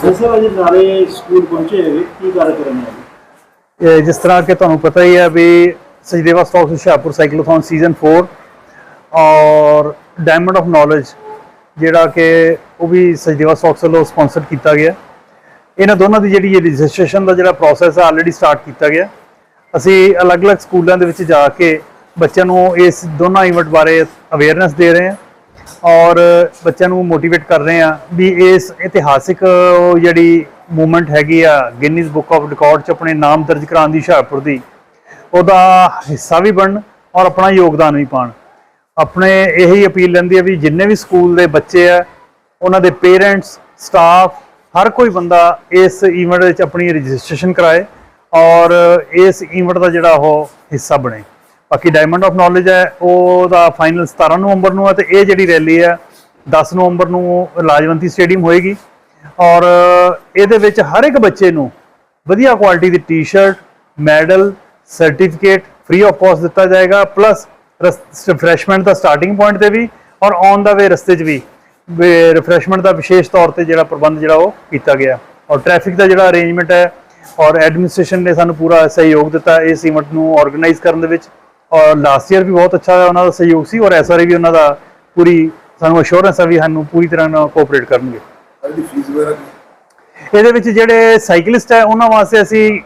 Sir ਅੱਜ ਸਾਰੇ school ਪਹੁੰਚੇ ਹੈਗੇ, ਕੀ ਕਾਰਜਕ੍ਰਮ ਹੈ? ਜਿਸ ਤਰ੍ਹਾਂ ਕਿ ਤੁਹਾਨੂੰ ਪਤਾ ਹੀ ਹੈ ਵੀ Sachdeva Stocks Hoshiarpur cyclothon season 4 ਔਰ ਡਾਇਮੰਡ ਆਫ ਨੌਲੇਜ ਜਿਹੜਾ ਕਿ ਉਹ ਵੀ ਸਚਦੇਵਾ ਸਟਾਕਸ ਵੱਲੋਂ ਸਪਾਂਸਰ ਕੀਤਾ ਗਿਆ। ਇਹਨਾਂ ਦੋਨਾਂ ਦੀ ਜਿਹੜੀ ਰਜਿਸਟ੍ਰੇਸ਼ਨ ਦਾ ਜਿਹੜਾ ਪ੍ਰੋਸੈਸ ਹੈ ਆਲਰੇਡੀ ਸਟਾਰਟ ਕੀਤਾ ਗਿਆ। ਅਸੀਂ ਅਲੱਗ-ਅਲੱਗ ਸਕੂਲਾਂ ਦੇ ਵਿੱਚ ਜਾ ਕੇ ਬੱਚਿਆਂ ਨੂੰ ਇਸ ਦੋਨਾਂ ਇਵੈਂਟ ਬਾਰੇ ਅਵੇਅਰਨੈਸ ਦੇ ਰਹੇ ਹਾਂ। ਔਰ ਬੱਚਿਆਂ ਨੂੰ ਮੋਟੀਵੇਟ ਕਰ ਰਹੇ ਹਾਂ ਵੀ ਇਸ ਇਤਿਹਾਸਿਕ ਜਿਹੜੀ ਮੂਵਮੈਂਟ ਹੈਗੀ ਆ ਗਿਨੀਜ਼ ਬੁੱਕ ਆਫ ਰਿਕਾਰਡ 'ਚ ਆਪਣੇ ਨਾਮ ਦਰਜ ਕਰਾਉਣ ਦੀ ਹੁਸ਼ਿਆਰਪੁਰ ਦੀ, ਉਹਦਾ ਹਿੱਸਾ ਵੀ ਬਣਨ ਔਰ ਆਪਣਾ ਯੋਗਦਾਨ ਵੀ ਪਾਣ ਆਪਣੇ ਇਹੀ ਅਪੀਲ ਲੈਂਦੀ ਹੈ ਵੀ ਜਿੰਨੇ ਵੀ ਸਕੂਲ ਦੇ ਬੱਚੇ ਆ, ਉਹਨਾਂ ਦੇ ਪੇਰੈਂਟਸ ਸਟਾਫ ਹਰ ਕੋਈ ਬੰਦਾ ਇਸ ਇਵੈਂਟ ਵਿੱਚ ਆਪਣੀ ਰਜਿਸਟ੍ਰੇਸ਼ਨ ਕਰਾਏ ਔਰ ਇਸ ਇਵੈਂਟ ਦਾ ਜਿਹੜਾ ਉਹ ਹਿੱਸਾ ਬਣੇ। ਬਾਕੀ ਡਾਇਮੰਡ ਆਫ ਨੌਲੇਜ ਹੈ, ਉਹਦਾ ਫਾਈਨਲ 17 ਨਵੰਬਰ ਨੂੰ ਹੈ ਤੇ ਇਹ ਜਿਹੜੀ ਰੈਲੀ ਹੈ 10 ਨਵੰਬਰ ਨੂੰ ਲਾਜਵੰਤੀ ਸਟੇਡੀਅਮ ਹੋਏਗੀ। ਔਰ ਇਹਦੇ ਵਿੱਚ ਹਰ ਇੱਕ ਬੱਚੇ ਨੂੰ ਵਧੀਆ quality the T shirt medal certificate free of cost ਦਿੱਤਾ ਜਾਏਗਾ ਪਲੱਸ ਰਿਫਰੈਸ਼ਮੈਂਟ ਦਾ ਸਟਾਰਟਿੰਗ ਪੁਆਇੰਟ ਤੇ ਵੀ ਔਰ ਔਨ ਦਾ ਵੇ ਰਸਤੇ 'ਚ ਵੀ ਰਿਫਰੈਸ਼ਮੈਂਟ ਦਾ ਵਿਸ਼ੇਸ਼ ਤੌਰ ਤੇ ਜਿਹੜਾ ਪ੍ਰਬੰਧ ਜਿਹੜਾ ਉਹ ਕੀਤਾ ਗਿਆ। ਔਰ ਟ੍ਰੈਫਿਕ ਦਾ ਜਿਹੜਾ ਅਰੇਂਜਮੈਂਟ ਹੈ, ਔਰ ਐਡਮਿਨਿਸਟ੍ਰੇਸ਼ਨ ਨੇ ਸਾਨੂੰ ਪੂਰਾ ਸਹਿਯੋਗ ਦਿੱਤਾ ਇਸ ਇਵੈਂਟ ਨੂੰ ਆਰਗੇਨਾਈਜ਼ ਕਰਨ ਦੇ ਵਿੱਚ। ਔਰ ਲਾਸਟ ਈਅਰ ਵੀ ਬਹੁਤ ਅੱਛਾ ਉਹਨਾਂ ਦਾ ਸਹਿਯੋਗ ਸੀ ਔਰ ਇਸ ਵਾਰੀ ਵੀ ਉਹਨਾਂ ਦਾ ਪੂਰੀ ਸਾਨੂੰ ਅਸ਼ੋਰੈਂਸ ਹੈ ਵੀ ਸਾਨੂੰ ਪੂਰੀ ਤਰ੍ਹਾਂ ਨਾਲ ਕੋਆਪਰੇਟ ਕਰਨਗੇ। ਇਹਦੀ ਵਿੱਚ ਜਿਹੜੇ ਸਾਈਕਲਿਸਟ ਹੈ ਉਹਨਾਂ ਵਾਸਤੇ ਅਸੀਂ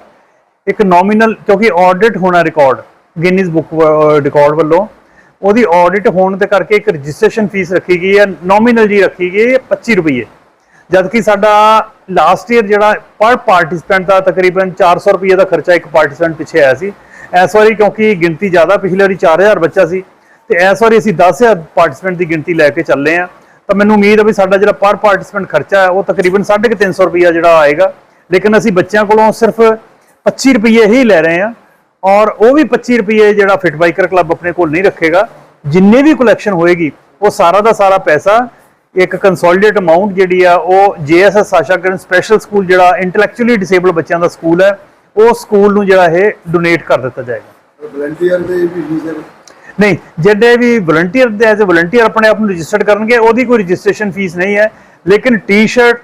ਇੱਕ ਨੋਮੀਨਲ ਕਿਉਂਕਿ ਆਡਿਟ ਹੋਣਾ ਰਿਕਾਰਡ ਗਿਨੀਜ਼ ਬੁੱਕ ਰਿਕਾਰਡ ਵੱਲੋਂ। ਉਹਦੀ ਆਡਿਟ ਹੋਣ ਦੇ ਕਰਕੇ ਇੱਕ ਰਜਿਸਟ੍ਰੇਸ਼ਨ ਫੀਸ ਰੱਖੀ ਗਈ ਹੈ ਨੋਮੀਨਲ ਜੀ ਰੱਖੀ ਗਈ ਹੈ 25 ਰੁਪਏ ਜਦ ਕਿ ਸਾਡਾ ਲਾਸਟ ਈਅਰ ਜਿਹੜਾ ਪਰ ਪਾਰਟਿਸਪੈਂਟ ਦਾ ਤਕਰੀਬਨ 400 ਰੁਪਏ ਦਾ ਖਰਚਾ ਇੱਕ ਪਾਰਟਿਸਪੈਂਟ ਪਿੱਛੇ ਆਇਆ ਸੀ ਇਸ ਵਾਰੀ ਕਿਉਂਕਿ ਗਿਣਤੀ ਜ਼ਿਆਦਾ ਪਿਛਲੇ ਵਾਰੀ 4000 ਬੱਚਾ ਸੀ ਤੇ ਇਸ ਵਾਰੀ ਅਸੀਂ 10000 ਪਾਰਟਿਸਪੈਂਟ ਦੀ ਗਿਣਤੀ ਲੈ ਕੇ ਚੱਲੇ ਆ ਤਾਂ ਮੈਨੂੰ ਉਮੀਦ ਹੈ ਵੀ ਸਾਡਾ ਜਿਹੜਾ ਪਰ ਪਾਰਟਿਸਪੈਂਟ ਖਰਚਾ ਹੈ, ਉਹ ਤਕਰੀਬਨ 350 ਰੁਪਏ ਜਿਹੜਾ ਆਏਗਾ। ਲੇਕਿਨ ਅਸੀਂ ਬੱਚਿਆਂ ਕੋਲੋਂ ਸਿਰਫ 25 ਰੁਪਏ ਹੀ ਲੈ ਰਹੇ ਆ ਔਰ ਉਹ ਵੀ 25 ਰੁਪਏ ਜਿਹੜਾ ਫਿਟ ਬਾਈਕਰ ਕਲੱਬ ਆਪਣੇ ਕੋਲ ਨਹੀਂ ਰੱਖੇਗਾ। ਜਿੰਨੇ ਵੀ ਕਲੈਕਸ਼ਨ ਹੋਏਗੀ, ਉਹ ਸਾਰਾ ਦਾ ਸਾਰਾ ਪੈਸਾ ਇੱਕ ਕੰਸੋਲੀਡੇਟ ਅਮਾਉਂਟ ਜਿਹੜੀ ਆ, ਉਹ GSS Sasha Karan special school ਜਿਹੜਾ ਇੰਟੈਲੈਕਚੁਅਲੀ ਡਿਸੇਬਲ ਬੱਚਿਆਂ ਦਾ ਸਕੂਲ ਹੈ ਉਹ ਸਕੂਲ ਨੂੰ ਜਿਹੜਾ ਇਹ ਡੋਨੇਟ ਕਰ ਦਿੱਤਾ ਜਾਏਗਾ। ਵਲੰਟੀਅਰ ਦੇ ਵੀ ਫੀਸ ਨਹੀਂ ਜਿਹੜੇ ਵੀ ਵਲੰਟੀਅਰ ਦੇ ਐਜ਼ ਅ ਵਲੰਟੀਅਰ ਆਪਣੇ ਆਪ ਨੂੰ ਰਜਿਸਟਰ ਕਰਨਗੇ ਉਹਦੀ ਕੋਈ ਰਜਿਸਟ੍ਰੇਸ਼ਨ ਫੀਸ ਨਹੀਂ ਹੈ। ਲੇਕਿਨ ਟੀ-ਸ਼ਰਟ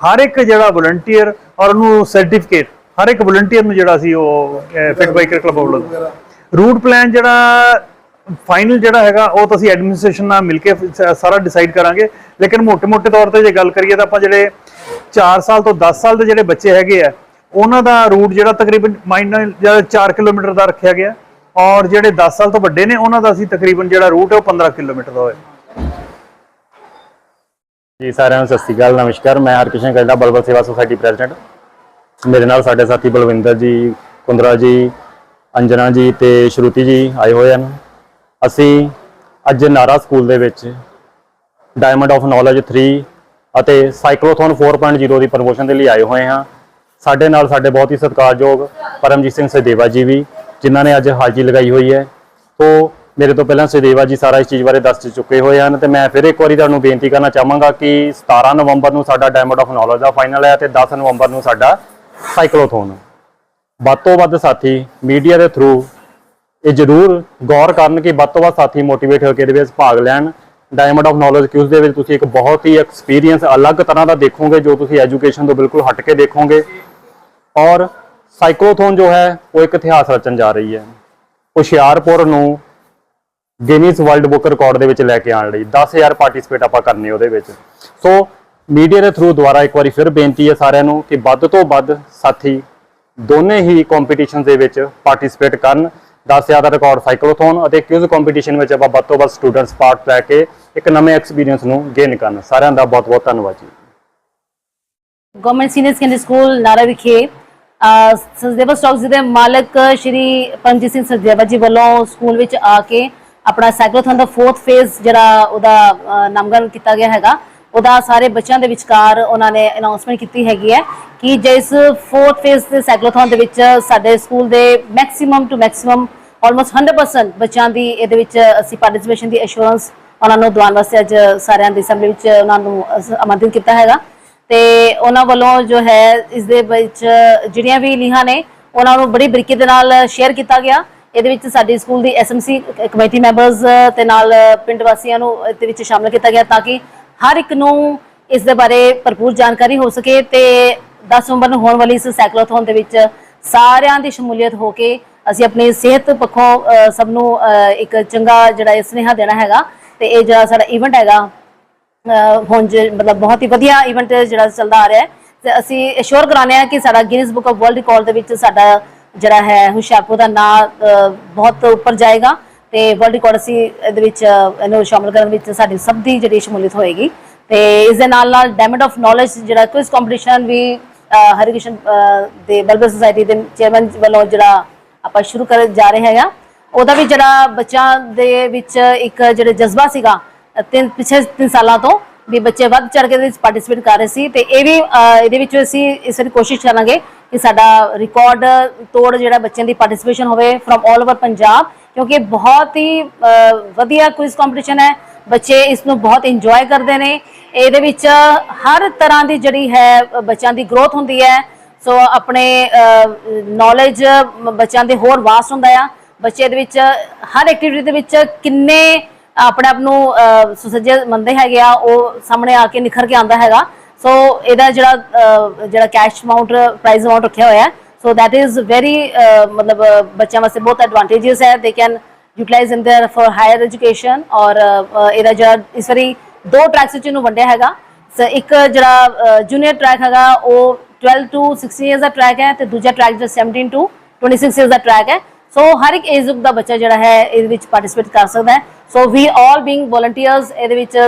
ਹਰ ਇੱਕ ਜਿਹੜਾ ਵਲੰਟੀਅਰ ਔਰ ਉਹਨੂੰ ਸਰਟੀਫਿਕੇਟ ਹਰ ਇੱਕ ਵਲੰਟੀਅਰ ਨੂੰ ਜਿਹੜਾ ਸੀ ਉਹ ਫਿਟ ਬਾਈਕਰ ਕਲੱਬ ਵੱਲੋਂ ਰੂਟ ਪਲਾਨ ਜਿਹੜਾ ਫਾਈਨਲ ਜਿਹੜਾ ਹੈਗਾ ਉਹ ਤਾਂ ਅਸੀਂ ਐਡਮਿਨਿਸਟ੍ਰੇਸ਼ਨ ਨਾਲ ਮਿਲ ਕੇ ਸਾਰਾ ਡਿਸਾਈਡ ਕਰਾਂਗੇ। ਲੇਕਿਨ ਮੋٹے-ਮੋٹے ਤੌਰ ਤੇ ਜੇ ਗੱਲ ਕਰੀਏ ਤਾਂ ਆਪਾਂ ਜਿਹੜੇ 4 ਸਾਲ ਤੋਂ 10 ਸਾਲ ਦੇ ਜਿਹੜੇ ਬੱਚੇ ਹੈਗੇ ਆ ਉਹਨਾਂ ਦਾ ਰੂਟ ਜਿਹੜਾ ਤਕਰੀਬਨ ਮਾਈਨਰ ਜਿਹੜਾ 4 ਕਿਲੋਮੀਟਰ ਦਾ ਰੱਖਿਆ ਗਿਆ ਔਰ ਜਿਹੜੇ 10 ਸਾਲ ਤੋਂ ਵੱਡੇ ਨੇ, ਉਹਨਾਂ ਦਾ ਅਸੀਂ ਤਕਰੀਬਨ ਜਿਹੜਾ ਰੂਟ ਹੈ ਉਹ 15 ਕਿਲੋਮੀਟਰ ਦਾ ਹੋਇਆ। ਜੀ, ਸਾਰਿਆਂ ਨੂੰ ਸਤਿ ਸ਼੍ਰੀ ਅਕਾਲ, ਨਮਸਕਾਰ। ਮੈਂ ਹਰਕਿਸ਼ਨ ਗੱਡਾ ਬਲਬਲ ਸੇਵਾ ਸੁਸਾਇਟੀ ਪ੍ਰੈਜ਼ੀਡੈਂਟ। ਮੇਰੇ ਨਾਲ ਸਾਡੇ ਸਾਥੀ ਬਲਵਿੰਦਰ ਜੀ, ਕੁੰਦਰਾ ਜੀ, ਅੰਜਨਾ ਜੀ ਤੇ ਸ਼ਰੂਤੀ ਜੀ ਆਏ ਹੋਏ ਹਨ। ਅਸੀਂ ਅੱਜ ਨਾਰਾ ਸਕੂਲ ਦੇ ਵਿੱਚ ਡਾਇਮੰਡ ਆਫ ਨੌਲੇਜ 3 ਅਤੇ ਸਾਈਕਲੋਥੋਨ 4.0 ਦੀ ਪ੍ਰਮੋਸ਼ਨ ਦੇ ਲਈ ਆਏ ਹੋਏ ਹਾਂ। ਸਾਡੇ ਨਾਲ ਸਾਡੇ ਬਹੁਤ ਹੀ ਸਤਿਕਾਰਯੋਗ ਪਰਮਜੀਤ ਸਿੰਘ ਸਦੇਵਾ ਜੀ ਵੀ, ਜਿਨ੍ਹਾਂ ਨੇ ਅੱਜ ਹਾਜ਼ਰੀ ਲਗਾਈ ਹੋਈ ਹੈ। ਸੋ ਮੇਰੇ ਤੋਂ ਪਹਿਲਾਂ ਸਦੇਵਾ ਜੀ ਸਾਰਾ ਇਸ ਚੀਜ਼ ਬਾਰੇ ਦੱਸ ਚੁੱਕੇ ਹੋਏ ਹਨ ਤੇ ਮੈਂ ਫਿਰ ਇੱਕ ਵਾਰੀ ਤੁਹਾਨੂੰ ਬੇਨਤੀ ਕਰਨਾ ਚਾਹਾਂਗਾ ਕਿ 17 ਨਵੰਬਰ ਨੂੰ ਸਾਡਾ ਡਾਇਮੰਡ ਆਫ ਨੌਲੇਜ ਦਾ ਫਾਈਨਲ ਹੈ ਤੇ 10 ਨਵੰਬਰ ਨੂੰ ਸਾਡਾ ਸਾਈਕਲੋਥੋਨ ਵੱਧ ਤੋਂ ਵੱਧ ਸਾਥੀ ਮੀਡੀਆ ਦੇ ਥਰੂ ਇਹ ਜ਼ਰੂਰ ਗੌਰ ਕਰਨ ਕਿ ਵੱਧ ਤੋਂ ਵੱਧ ਸਾਥੀ ਮੋਟੀਵੇਟ ਹੋ ਕੇ ਇਹਦੇ ਵਿੱਚ ਭਾਗ ਲੈਣ। ਡਾਇਮੰਡ ਆਫ ਨੌਲੇਜ ਕਿਉਂ ਦੇ ਵਿੱਚ ਤੁਸੀਂ ਇੱਕ ਬਹੁਤ ਹੀ ਐਕਸਪੀਰੀਅੰਸ ਅਲੱਗ ਤਰ੍ਹਾਂ ਦਾ ਦੇਖੋਗੇ ਜੋ ਤੁਸੀਂ ਐਜੂਕੇਸ਼ਨ ਤੋਂ ਬਿਲਕੁਲ ਹਟ ਕੇ ਦੇਖੋਗੇ। ਔਰ ਸਾਈਕਲੋਥੋਨ ਜੋ ਹੈ, ਉਹ ਇੱਕ ਇਤਿਹਾਸ ਰਚਣ ਜਾ ਰਹੀ ਹੈ। ਹੁਸ਼ਿਆਰਪੁਰ ਨੂੰ ਗਿਨੀਜ਼ ਵਰਲਡ ਬੁੱਕ ਰਿਕਾਰਡ ਦੇ ਵਿੱਚ ਲੈ ਕੇ ਆਉਣ ਲਈ 10000 ਪਾਰਟਿਸਿਪੇਟ ਆਪਾਂ ਕਰਨੇ ਉਹਦੇ ਵਿੱਚ। ਸੋ ਮੀਡੀਆ ਦੇ ਥਰੂ ਦੁਆਰਾ ਇੱਕ ਵਾਰੀ ਫਿਰ ਬੇਨਤੀ ਹੈ ਸਾਰਿਆਂ ਨੂੰ ਕਿ ਵੱਧ ਤੋਂ ਵੱਧ ਸਾਥੀ ਦੋਨੇ ਹੀ ਕੰਪੀਟੀਸ਼ਨ ਦੇ ਵਿੱਚ ਪਾਰਟਿਸਿਪੇਟ ਕਰਨ। 10000 ਦਾ ਰਿਕਾਰਡ ਸਾਈਕਲੋਥੋਨ ਅਤੇ ਕਿਊਜ਼ ਕੰਪੀਟੀਸ਼ਨ ਵਿੱਚ ਆਪਾਂ ਵੱਧ ਤੋਂ ਵੱਧ ਸਟੂਡੈਂਟਸ ਪਾਰਟ ਲੈ ਕੇ ਇੱਕ ਨਵੇਂ ਐਕਸਪੀਰੀਅੰਸ ਨੂੰ ਗੇਨ ਕਰਨ। ਸਾਰਿਆਂ ਦਾ ਬਹੁਤ ਬਹੁਤ ਧੰਨਵਾਦ ਜੀ। ਗਵਰਨਮੈਂਟ ਸੀਨੀਅਰ ਸੈਕੰਡਰੀ ਸਕੂਲ ਨਾਰਾ ਵਿਖੇ ਅਹ ਸਟਾਕਸ ਦੇ ਮਾਲਕ ਸ਼੍ਰੀ ਪਰਮਜੀਤ ਸਿੰਘ ਸਚਦੇਵਾ ਜੀ ਵੱਲੋਂ ਸਕੂਲ ਵਿੱਚ ਆ ਕੇ ਆਪਣਾ ਸਾਈਕਲੋਥਨ ਦਾ 4th ਫੇਜ਼ ਜਿਹੜਾ ਉਹਦਾ ਨਾਮਕਰਨ ਕੀਤਾ ਗਿਆ ਹੈਗਾ, ਉਹਦਾ ਸਾਰੇ ਬੱਚਿਆਂ ਦੇ ਵਿਚਕਾਰ ਉਹਨਾਂ ਨੇ ਅਨਾਉਂਸਮੈਂਟ ਕੀਤੀ ਹੈਗੀ ਹੈ ਕਿ ਜਿਸ ਇਸ 4th ਫੇਜ਼ ਦੇ ਸਾਈਕਲੋਥਨ ਦੇ ਵਿੱਚ ਸਾਡੇ ਸਕੂਲ ਦੇ ਮੈਕਸਿਮਮ ਟੂ ਮੈਕਸਿਮਮ ਆਲਮੋਸਟ 100% ਬੱਚਿਆਂ ਦੀ ਇਹਦੇ ਵਿੱਚ ਅਸੀਂ ਪਾਰਟਿਸਿਪੇਸ਼ਨ ਦੀ ਅਸ਼ੋਰੈਂਸ ਉਹਨਾਂ ਨੂੰ ਦਿਵਾਉਣ ਵਾਸਤੇ ਅੱਜ ਸਾਰਿਆਂ ਦੀ ਅਸੈਂਬਲੀ ਵਿੱਚ ਉਹਨਾਂ ਨੂੰ ਅਸ- ਆਮੰਤਰਿਤ ਕੀਤਾ ਹੈਗਾ। ਤੇ ਉਹਨਾਂ ਵੱਲੋਂ ਜੋ ਹੈ ਇਸ ਦੇ ਵਿੱਚ ਜਿਹੜੀਆਂ ਵੀ ਲੀਹਾਂ ਨੇ, ਉਹਨਾਂ ਨੂੰ ਬੜੀ ਬਰੀਕੀ ਦੇ ਨਾਲ ਸ਼ੇਅਰ ਕੀਤਾ ਗਿਆ। ਇਹਦੇ ਵਿੱਚ ਸਾਡੀ ਸਕੂਲ ਦੀ ਐਸਐਮਸੀ ਕਮੇਟੀ ਮੈਂਬਰਸ ਤੇ ਨਾਲ ਪਿੰਡ ਵਾਸੀਆਂ ਨੂੰ ਇਹਦੇ ਵਿੱਚ ਸ਼ਾਮਲ ਕੀਤਾ ਗਿਆ ਤਾਂ ਕਿ ਹਰ ਇੱਕ ਨੂੰ ਇਸ ਦੇ ਬਾਰੇ ਭਰਪੂਰ ਜਾਣਕਾਰੀ ਹੋ ਸਕੇ ਤੇ 10 ਨਵੰਬਰ ਨੂੰ ਹੋਣ ਵਾਲੀ ਇਸ ਸਾਈਕਲੋਥੋਨ ਦੇ ਵਿੱਚ ਸਾਰਿਆਂ ਦੀ ਸ਼ਮੂਲੀਅਤ ਹੋ ਕੇ ਅਸੀਂ ਆਪਣੀ ਸਿਹਤ ਪੱਖੋਂ ਸਭ ਨੂੰ ਇੱਕ ਚੰਗਾ ਜਿਹੜਾ ਸੁਨੇਹਾ ਦੇਣਾ ਹੈਗਾ ਤੇ ਇਹ ਜਿਹੜਾ ਸਾਡਾ ਇਵੈਂਟ ਹੈਗਾ ਹੁਣ ਜੇ ਮਤਲਬ ਬਹੁਤ ਹੀ ਵਧੀਆ ਇਵੈਂਟ ਜਿਹੜਾ ਚੱਲਦਾ ਆ ਰਿਹਾ ਹੈ। ਤੇ ਅਸੀਂ ਅਸ਼ੋਰ ਕਰਾਉਂਦੇ ਹਾਂ ਕਿ ਸਾਡਾ Guinness book of world record ਦੇ ਵਿੱਚ ਸਾਡਾ ਜਿਹੜਾ ਹੈ ਹੁਸ਼ਿਆਰਪੁਰ ਦਾ ਨਾਂ ਬਹੁਤ ਉੱਪਰ ਜਾਏਗਾ। ਤੇ ਵਰਲਡ ਰਿਕਾਰਡ ਅਸੀਂ ਇਹਦੇ ਵਿੱਚ ਇਹਨੂੰ ਸ਼ਾਮਲ ਕਰਨ ਵਿੱਚ ਸਾਡੀ ਸਭ ਦੀ ਜਿਹੜੀ ਸ਼ਮੂਲੀਅਤ ਹੋਏਗੀ। ਤੇ ਇਸ ਦੇ ਨਾਲ ਨਾਲ ਡਾਇਮੰਡ ਆਫ ਨੌਲੇਜ ਜਿਹੜਾ ਕੁਇਜ਼ ਕੰਪੀਟੀਸ਼ਨ ਵੀ ਅਹ, ਹਰਿਕ੍ਰਿਸ਼ਨ ਦੇ ਬਲਬਲ ਸੁਸਾਇਟੀ ਦੇ ਚੇਅਰਮੈਨ ਵੱਲੋਂ ਜਿਹੜਾ ਆਪਾਂ ਸ਼ੁਰੂ ਕਰ ਜਾ ਰਹੇ ਹੈਗਾ ਉਹਦਾ ਵੀ ਜਿਹੜਾ ਬੱਚਿਆਂ ਦੇ ਵਿੱਚ ਇੱਕ ਜਿਹੜਾ ਜਜ਼ਬਾ ਸੀਗਾ ਤਿੰਨ, ਪਿਛਲੇ ਤਿੰਨ ਸਾਲਾਂ ਤੋਂ ਵੀ ਬੱਚੇ ਵੱਧ ਚੜ ਕੇ ਇਹਦੇ ਵਿੱਚ ਪਾਰਟਿਸਿਪੇਟ ਕਰ ਰਹੇ ਸੀ ਤੇ ਇਹ ਵੀ ਇਹਦੇ ਵਿੱਚ ਅਸੀਂ ਇਸ ਵਾਰੀ ਕੋਸ਼ਿਸ਼ ਕਰਾਂਗੇ ਕਿ ਸਾਡਾ ਰਿਕਾਰਡ ਤੋੜ ਜਿਹੜਾ ਬੱਚਿਆਂ ਦੀ ਪਾਰਟਿਸਿਪੇਸ਼ਨ ਹੋਵੇ ਫਰਮ 올 ਓਵਰ ਪੰਜਾਬ, ਕਿਉਂਕਿ ਇਹ ਬਹੁਤ ਹੀ ਵਧੀਆ ਕੁਇਜ਼ ਕੰਪੀਟੀਸ਼ਨ ਹੈ। ਬੱਚੇ ਇਸ ਨੂੰ ਬਹੁਤ ਇੰਜੋਏ ਕਰਦੇ ਨੇ। ਇਹਦੇ ਵਿੱਚ ਹਰ ਤਰ੍ਹਾਂ ਦੀ ਜਿਹੜੀ ਹੈ ਬੱਚਿਆਂ ਦੀ ਗਰੋਥ ਹੁੰਦੀ ਹੈ। ਸੋ ਆਪਣੇ ਨੌਲੇਜ ਬੱਚਿਆਂ ਦੇ ਹੋਰ ਵਾਸਟ ਹੁੰਦਾ ਆ। ਬੱਚੇ ਦੇ ਵਿੱਚ ਹਰ ਐਕਟੀਵਿਟੀ ਦੇ ਵਿੱਚ ਕਿੰਨੇ ਆਪਣੇ ਆਪ ਨੂੰ ਸੁਸੱਜੇ ਮੰਨਦੇ ਹੈਗੇ ਆ, ਉਹ ਸਾਹਮਣੇ ਆ ਕੇ ਨਿਖਰ ਕੇ ਆਂਦਾ ਹੈਗਾ। ਸੋ ਇਹਦਾ ਜਿਹੜਾ ਜਿਹੜਾ ਕੈਸ਼ ਅਮਾਉਂਟ ਪ੍ਰਾਈਸ ਅਮਾਉਂਟ ਰੱਖਿਆ ਹੋਇਆ ਹੈ ਸੋ ਦੈਟ ਇਜ਼ ਵੈਰੀ ਮਤਲਬ, ਬੱਚਿਆਂ ਵਾਸਤੇ ਬਹੁਤ ਐਡਵਾਂਟੇਜਸ ਹੈ। ਦੇ can utilize in their for higher education ਔਰ ਇਹਦਾ ਜਿਹੜਾ, ਇਸ ਵਾਰੀ ਦੋ ਟਰੈਕਸ ਵਿੱਚ ਇਹਨੂੰ ਵੰਡਿਆ ਹੈਗਾ। ਸੋ ਇੱਕ ਜਿਹੜਾ ਜੂਨੀਅਰ ਟਰੈਕ ਹੈਗਾ, ਉਹ 12 ਟੂ 16 ਇਅਰਸ ਦਾ ਟਰੈਕ ਹੈ ਤੇ ਦੂਜਾ ਟਰੈਕ ਜਿਹੜਾ 17 ਟੂ 26 ਇਅਰਸ ਦਾ ਟਰੈਕ ਹੈ। ਸੋ ਹਰ ਇੱਕ ਏਜ ਗਰੁੱਪ ਦਾ ਬੱਚਾ ਜਿਹੜਾ ਹੈ ਇਹਦੇ ਵਿੱਚ ਪਾਰਟਿਸਿਪੇਟ ਕਰ ਸਕਦਾ ਹੈ ਸੋ ਵੀ ਆਲ ਬੀਇੰਗ ਵੋਲੰਟੀਅਰਸ ਇਹਦੇ ਵਿੱਚ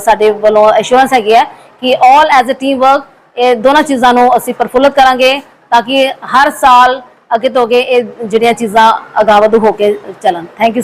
ਸਾਡੇ ਵੱਲੋਂ ਐਸ਼ੋਰੈਂਸ ਹੈਗੀ ਹੈ ਕਿ all as a team work ਇਹ ਦੋਨਾਂ ਚੀਜ਼ਾਂ ਨੂੰ ਅਸੀਂ ਪ੍ਰਫੁੱਲਤ ਕਰਾਂਗੇ ਤਾਂ ਕਿ ਹਰ ਸਾਲ ਅੱਗੇ ਤੋਂ ਅੱਗੇ ਇਹ ਜਿਹੜੀਆਂ ਚੀਜ਼ਾਂ ਅਗਾਵਧ ਹੋ ਕੇ ਚੱਲਣ ਥੈਂਕ ਯੂ